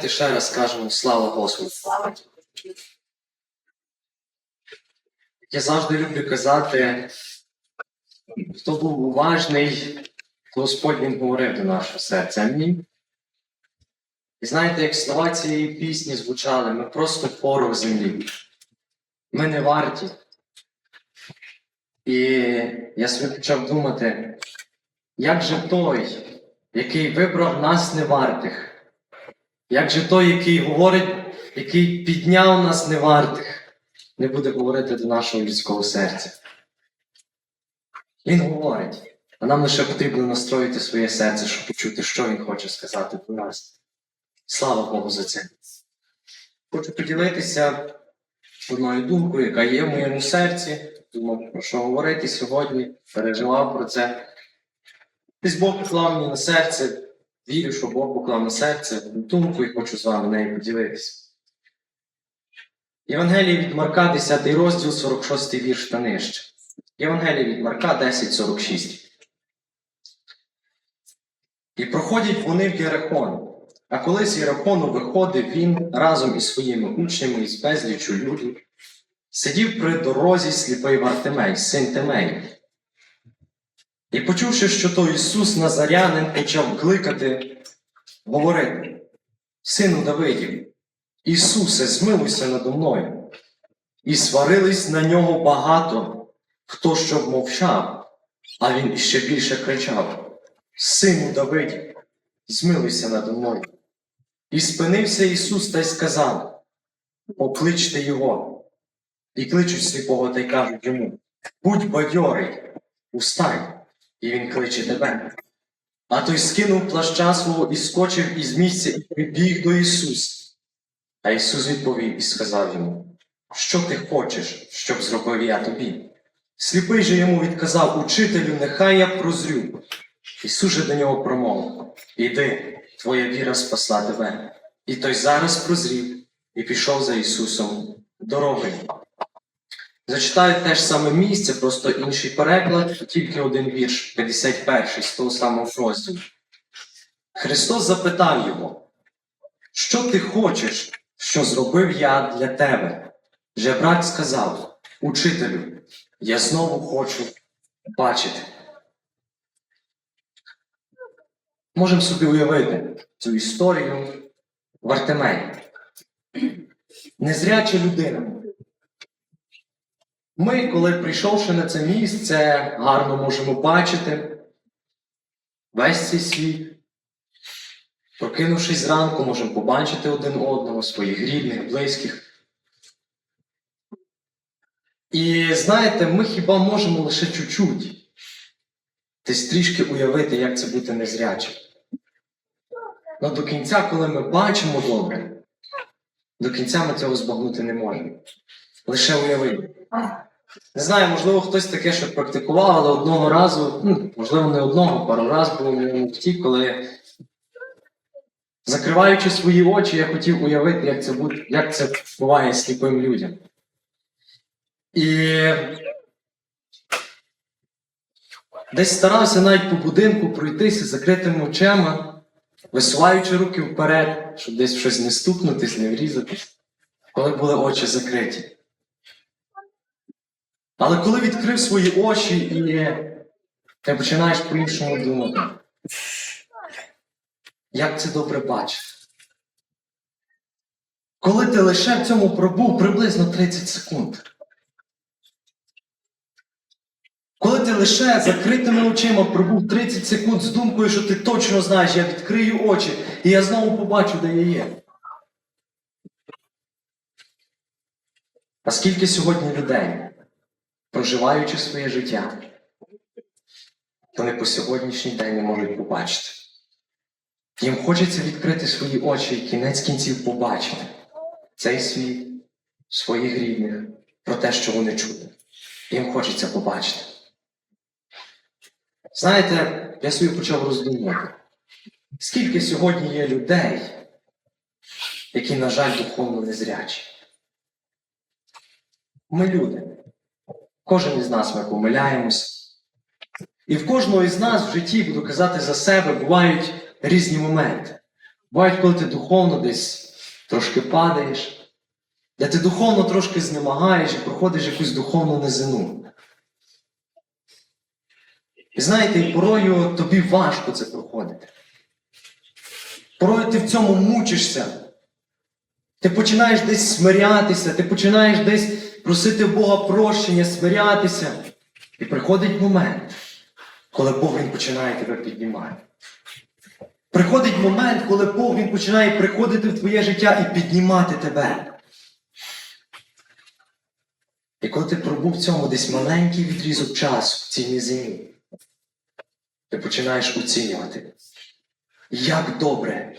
Давайте ще раз скажемо слава Господу. Я завжди люблю казати, хто був уважний, Господь він говорив до нашого серця. Амінь. І знаєте, як слова цієї пісні звучали, ми просто порох землі. Ми не варті. І я собі почав думати, як же той, який вибрав нас невартих, як же той, який говорить, який підняв нас невартих, не буде говорити до нашого людського серця. Він говорить, а нам лише потрібно настроїти своє серце, щоб почути, що він хоче сказати до нас. Слава Богу за це. Хочу поділитися одною думкою, яка є в моєму серці. Думав, про що говорити сьогодні, переживав про це. Десь Бог поклав мені на серце, вірю, що Бог поклав на серце думку і хочу з вами нею поділитися. Євангеліє від Марка, 10 розділ, 46 вірш та нижче. Євангеліє від Марка 10, 46. І проходять вони в Єрахон. А коли з Єрахону виходив він разом із своїми учнями і з безліччю людей, сидів при дорозі сліпий Вартимей, син Тимей. І почувши, що то Ісус Назарянин почав кликати, говорити: Сину Давидів, Ісусе, змилуйся надо мною. І сварились на нього багато, хто щоб мовчав, а він іще більше кричав: Сину Давидів, змилуйся надо мною. І спинився Ісус та й сказав: Покличте його. І кличуть сліпого та й кажуть йому: Будь бадьорий, устань, і він кличе тебе. А той скинув плаща свого і скочив із місця і прибіг до Ісуса. А Ісус відповів і сказав йому: Що ти хочеш, щоб зробив я тобі? Сліпий же йому відказав Учителю, нехай я прозрю. Ісус же до нього промовив: Іди, твоя віра спасла тебе. І той зараз прозрів і пішов за Ісусом дорогою. Зачитаю те ж саме місце, просто інший переклад, тільки один вірш, 51 з того самого розділу. Христос запитав його, що ти хочеш, що зробив я для тебе? Жебрак сказав, Учителю, я знову хочу бачити. Можемо собі уявити цю історію Вартемей. Незряча людина. Ми, коли прийшовши на це місце, гарно можемо бачити весь цей світ. Прокинувшись зранку, можемо побачити один одного, своїх рідних, близьких. І знаєте, ми хіба можемо лише чуть-чуть десь трішки уявити, як це бути незрячим. Але до кінця, коли ми бачимо добре, до кінця ми цього збагнути не можемо. Лише уявити. Не знаю, можливо, хтось таке, що практикував, але одного разу, ну, можливо, не одного, пару разів було в моєму житті, коли, закриваючи свої очі, я хотів уявити, як це, буде, як це буває сліпим людям. І десь старався навіть по будинку пройтися закритими очима, висуваючи руки вперед, щоб десь щось не стукнутись, не врізатись, коли були очі закриті. Але коли відкрив свої очі і ти починаєш по-іншому думати, як це добре бачити. Коли ти лише в цьому пробув приблизно 30 секунд. Коли ти лише закритими очима пробув 30 секунд з думкою, що ти точно знаєш, я відкрию очі, і я знову побачу, де я є. А скільки сьогодні людей, проживаючи своє життя, вони по сьогоднішній день не можуть побачити. Їм хочеться відкрити свої очі і кінець кінців побачити цей світ, своїх рідних, про те, що вони чули. Їм хочеться побачити. Знаєте, я собі почав роздумувати, скільки сьогодні є людей, які, на жаль, духовно незрячі. Ми люди. Кожен із нас ми помиляємося. І в кожного із нас в житті, буду казати за себе, бувають різні моменти. Бувають, коли ти духовно десь трошки падаєш, де ти духовно трошки знемагаєш і проходиш якусь духовну низину. І знаєте, порою тобі важко це проходити. Порою ти в цьому мучишся. Ти починаєш десь смирятися, ти починаєш десь просити Бога прощення, смирятися. І приходить момент, коли Бог він починає тебе піднімати. Приходить момент, коли Бог він починає приходити в твоє життя і піднімати тебе. І коли ти пробув в цьому десь маленький відрізок часу в цій низині, ти починаєш оцінювати, як добре,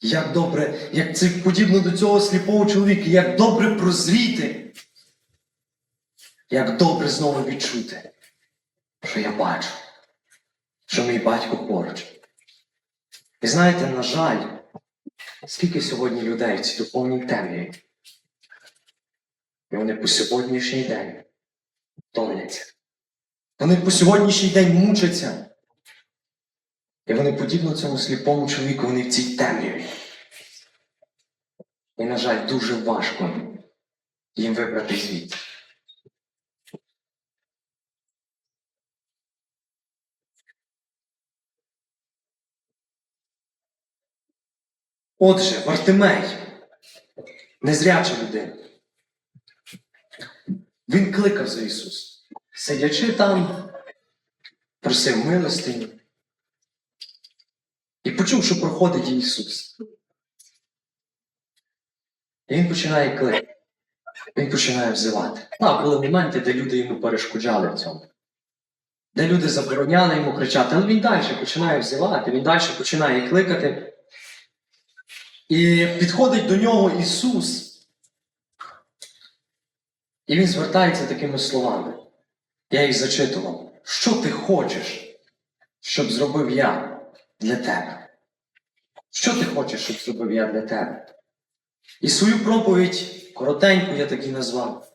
як добре, як це подібно до цього сліпого чоловіка, як добре прозріти, як добре знову відчути, що я бачу, що мій батько поруч. І знаєте, на жаль, скільки сьогодні людей в цій духовній темряві, і вони по сьогоднішній день томляться. Вони по сьогоднішній день мучаться. І вони подібно цьому сліпому чоловіку, вони в цій темряві. І, на жаль, дуже важко їм вибрати звідти. Отже, Вартимей, незряча людина. Він кликав за Ісус. Сидячи там, просив милостині. Почув, що проходить Ісус. І він починає кликати. Він починає взивати. Так, були моменти, де люди йому перешкоджали в цьому. Де люди забороняли йому кричати, але він далі починає взивати, він далі починає кликати. І підходить до нього Ісус. І він звертається такими словами. Я їх зачитував. Що ти хочеш, щоб зробив я для тебе? Що ти хочеш, щоб зробив я для тебе? І свою проповідь коротеньку я так і назвав.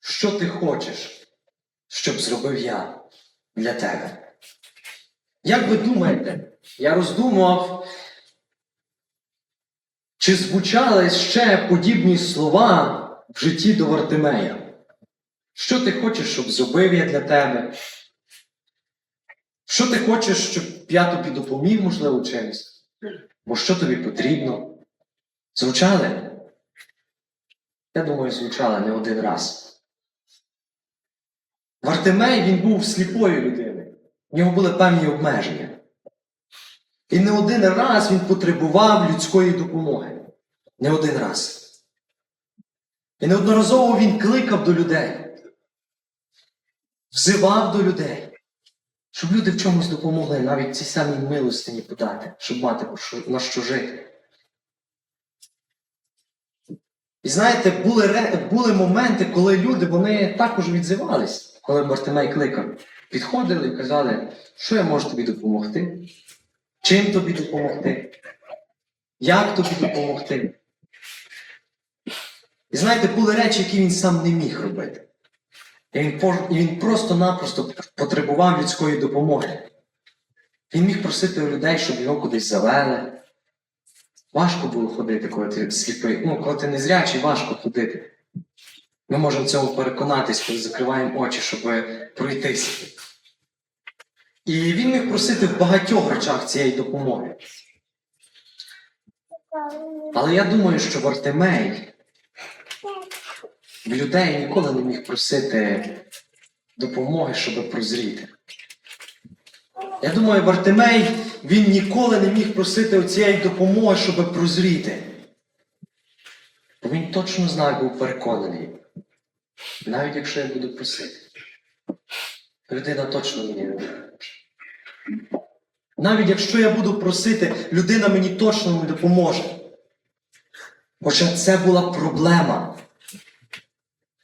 Що ти хочеш, щоб зробив я для тебе? Як ви думаєте, я роздумував, чи звучали ще подібні слова в житті до Вартимея? Що ти хочеш, щоб зробив я для тебе? Що ти хочеш, щоб я тобі допоміг, можливо, чимось? Бо що тобі потрібно? Звучали? Я думаю, звучали не один раз. Вартимей він був сліпою людиною. У нього були певні обмеження. І не один раз він потребував людської допомоги. Не один раз. І неодноразово він кликав до людей, взивав до людей, щоб люди в чомусь допомогли, навіть ці самі милостині подати, щоб мати на що жити. І знаєте, були, були моменти, коли люди вони також відзивались, коли Бартимей кликав. Підходили і казали, що я можу тобі допомогти, чим тобі допомогти, як тобі допомогти. І знаєте, були речі, які він сам не міг робити. І він, просто-напросто потребував людської допомоги. Він міг просити у людей, щоб його кудись завели. Важко було ходити, коли ти сліпий. Ну, коли ти незрячий, важко ходити. Ми можемо цьому переконатись, коли закриваємо очі, щоб пройтися. І він міг просити в багатьох речах цієї допомоги. Але я думаю, що Вартимей людей ніколи не міг просити допомоги, щоб прозріти. Я думаю, Вартимей він ніколи не міг просити оцієї допомоги, щоб прозріти. Бо він точно знав, був переконаний. Навіть якщо я буду просити, людина точно мені не допоможе. Навіть якщо я буду просити, людина мені точно не допоможе. Хоча це була проблема.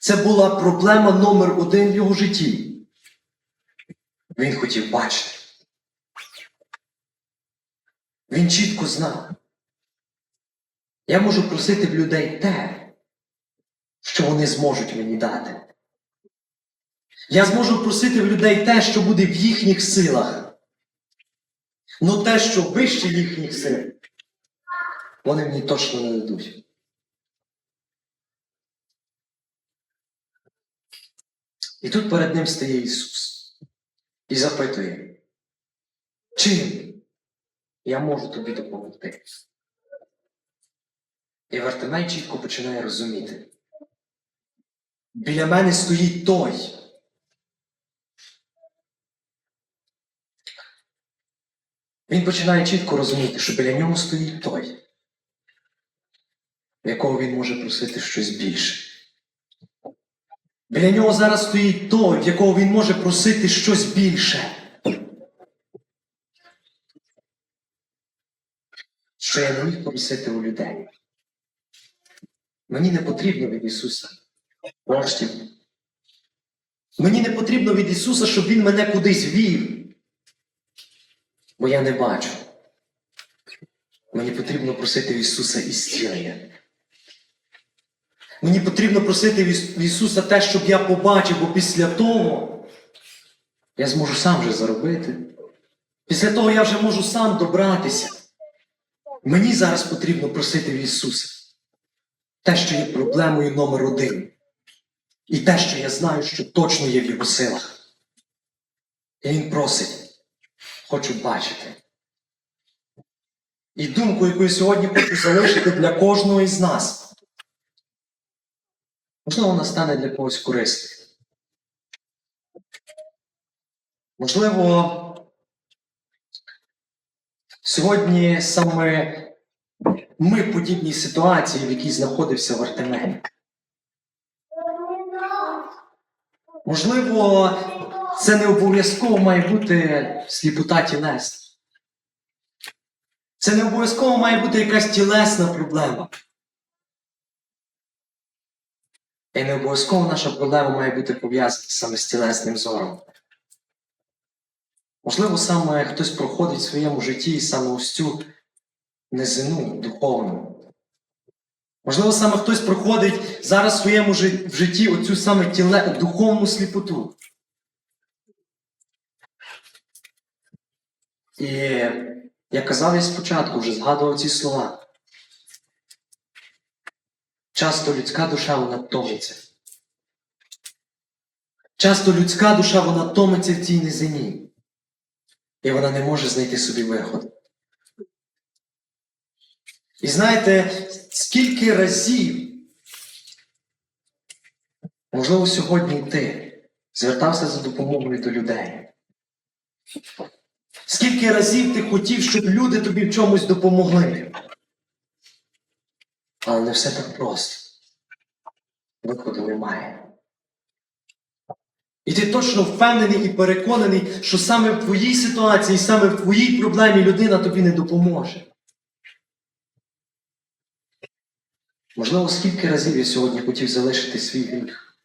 Це була проблема номер один в його житті. Він хотів бачити. Він чітко знав. Я можу просити в людей те, що вони зможуть мені дати. Я зможу просити в людей те, що буде в їхніх силах. Ну те, що вище їхніх сил, вони мені точно не дадуть. І тут перед ним стає Ісус і запитує, чим я можу тобі допомогти? І Вартимей чітко починає розуміти. Біля мене стоїть той. Він починає чітко розуміти, що біля нього стоїть той, якого він може просити щось більше. Біля нього зараз стоїть той, в якого він може просити щось більше. Що я не міг просити у людей. Мені не потрібно від Ісуса коштів. Мені не потрібно від Ісуса, щоб Він мене кудись вів. Бо я не бачу. Мені потрібно просити Ісуса ісцілення. Мені потрібно просити в Ісуса те, щоб я побачив, бо після того я зможу сам вже заробити. Після того я вже можу сам добратися. Мені зараз потрібно просити в Ісуса те, що є проблемою номер один. І те, що я знаю, що точно є в його силах. І він просить, хочу бачити. І думку, яку я сьогодні хочу залишити для кожного із нас. Можливо, вона стане для когось корисною. Можливо, сьогодні саме ми в подібній ситуації, в якій знаходився Вартимей. Можливо, це не обов'язково має бути сліпота тілесна. Це не обов'язково має бути якась тілесна проблема. І не обов'язково наша проблема має бути пов'язана саме з тілесним зором. Можливо, саме хтось проходить в своєму житті саме ось цю низину духовну. Можливо, саме хтось проходить зараз в своєму в житті оцю саме тіле, духовну сліпоту. І я казав я спочатку, вже згадував ці слова. Часто людська душа вона томиться. Часто людська душа вона томиться в цій низині. І вона не може знайти собі виходу. І знаєте, скільки разів, можливо, сьогодні ти звертався за допомогою до людей. Скільки разів ти хотів, щоб люди тобі в чомусь допомогли. Але не все так просто. Виходу немає. І ти точно впевнений і переконаний, що саме в твоїй ситуації, саме в твоїй проблемі людина тобі не допоможе. Можливо, скільки разів я сьогодні хотів залишити свій гріх,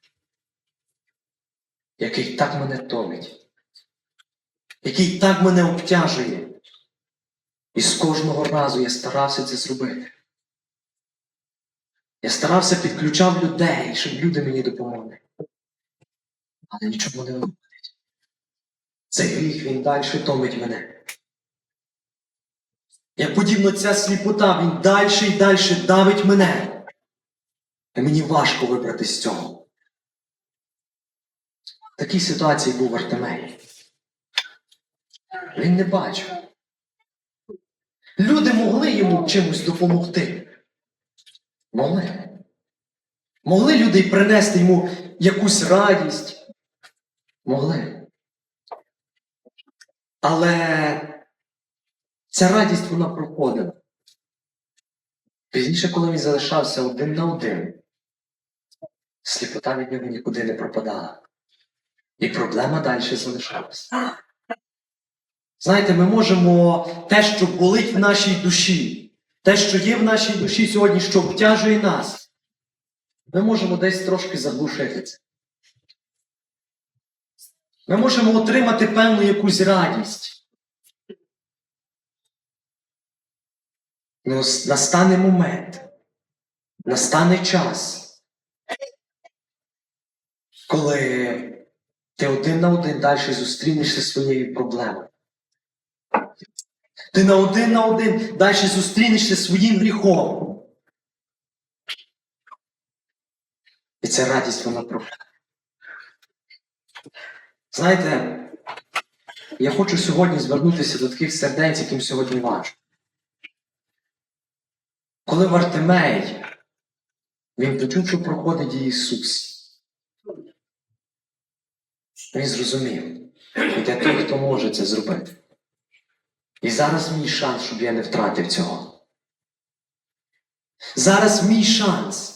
який так мене томить, який так мене обтяжує. І з кожного разу я старався це зробити. Я старався підключав людей, щоб люди мені допомогли. Але нічого не виходить. Цей гріх він далі томить мене. Як подібно ця сліпота, він далі і далі давить мене. І мені важко вибрати з цього. В такій ситуації був Артемей. Він не бачив. Люди могли йому чимось допомогти. Могли. Могли люди принести йому якусь радість. Могли. Але ця радість вона проходила. Пізніше, коли він залишався один на один, сліпота від нього нікуди не пропадала. І проблема далі залишалася. Знаєте, ми можемо те, що болить в нашій душі, те, що є в нашій душі сьогодні, що обтяжує нас, ми можемо десь трошки заглушити це. Ми можемо отримати певну якусь радість. Ну, с- настане момент, настане час, коли ти один на один далі зустрінешся зі своєю проблемою. Ти на один на один далі зустрінешся своїм гріхом. І ця радість вона проклята. Знаєте, я хочу сьогодні звернутися до таких сердець, яким сьогодні важко. Коли Вартимей, він почув, що проходить Ісус, він зрозумів, де той, хто може це зробити. І зараз мій шанс, щоб я не втратив цього. Зараз мій шанс.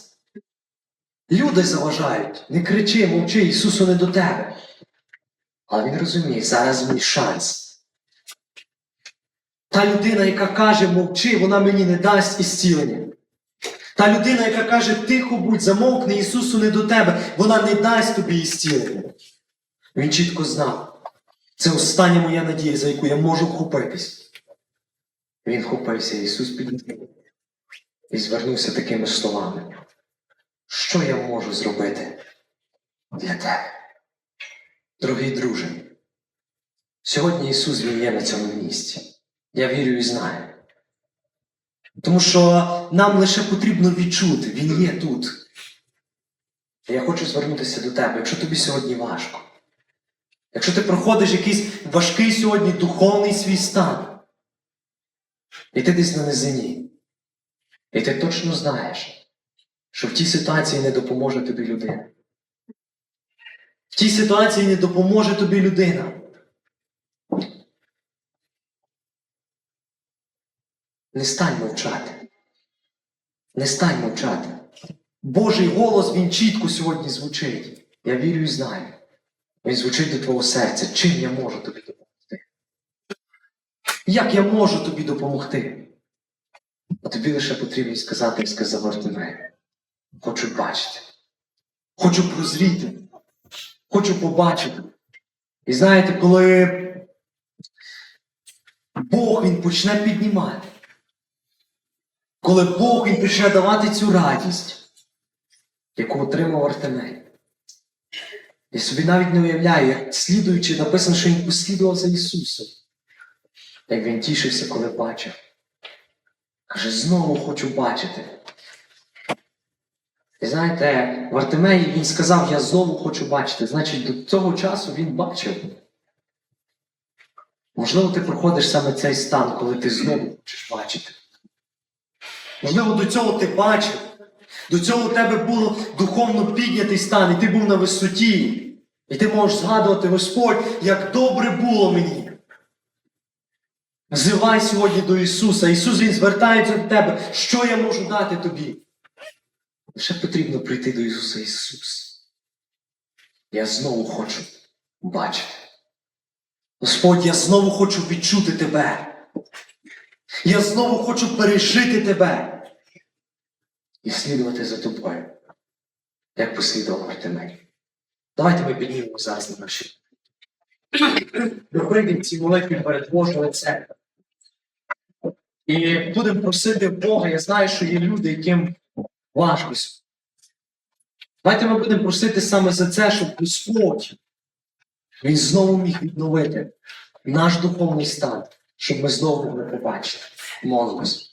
Люди заважають, не кричи, мовчи, Ісусу не до тебе. Але він розуміє, зараз мій шанс. Та людина, яка каже, мовчи, вона мені не дасть ісцілення. Та людина, яка каже, тихо будь, замовкни, Ісусу не до тебе, вона не дасть тобі ісцілення. Він чітко знав. Це остання моя надія, за яку я можу вхопитись. Він вхопився, Ісус підійшов і звернувся такими словами. Що я можу зробити для тебе? Дорогий друже, сьогодні Ісус Він є на цьому місці. Я вірю і знаю. Тому що нам лише потрібно відчути, Він є тут. Я хочу звернутися до тебе, якщо тобі сьогодні важко. Якщо ти проходиш якийсь важкий сьогодні духовний свій стан, і ти десь на низині, і ти точно знаєш, що в тій ситуації не допоможе тобі людина. В тій ситуації не допоможе тобі людина. Не стань мовчати. Не стань мовчати. Божий голос він чітко сьогодні звучить. Я вірю і знаю. Він звучить до твого серця. Чим я можу тобі допомогти? Як я можу тобі допомогти? А тобі лише потрібно сказати, як сказав Артемей. Хочу бачити. Хочу прозріти. Хочу побачити. І знаєте, коли Бог він почне піднімати, коли Бог він почне давати цю радість, яку отримав Артемей. Я собі навіть не уявляю, як слідуючи, написано, що він послідував за Ісусом. Як він тішився, коли бачив. Каже, знову хочу бачити. І знаєте, Вартимей він сказав, я знову хочу бачити. Значить, до цього часу він бачив. Можливо, ти проходиш саме цей стан, коли ти знову хочеш бачити. Можливо, до цього ти бачив. До цього у тебе було духовно піднятий стан, і ти був на висоті. І ти можеш згадувати, Господь, як добре було мені. Взивай сьогодні до Ісуса. Ісус Він звертається до тебе. Що я можу дати тобі? Лише потрібно прийти до Ісуса Ісус. Я знову хочу бачити. Господь, я знову хочу відчути Тебе. Я знову хочу пережити Тебе і слідувати за тобою, як послідував Артемей. Давайте ми піднімемо зараз на наші. Ми прийдемо ці молитві перед Божим лицем. І будемо просити Бога. Я знаю, що є люди, яким важко. Давайте ми будемо просити саме за це, щоб Господь Він знову міг відновити наш духовний стан, щоб ми знову могли побачити. Молимось.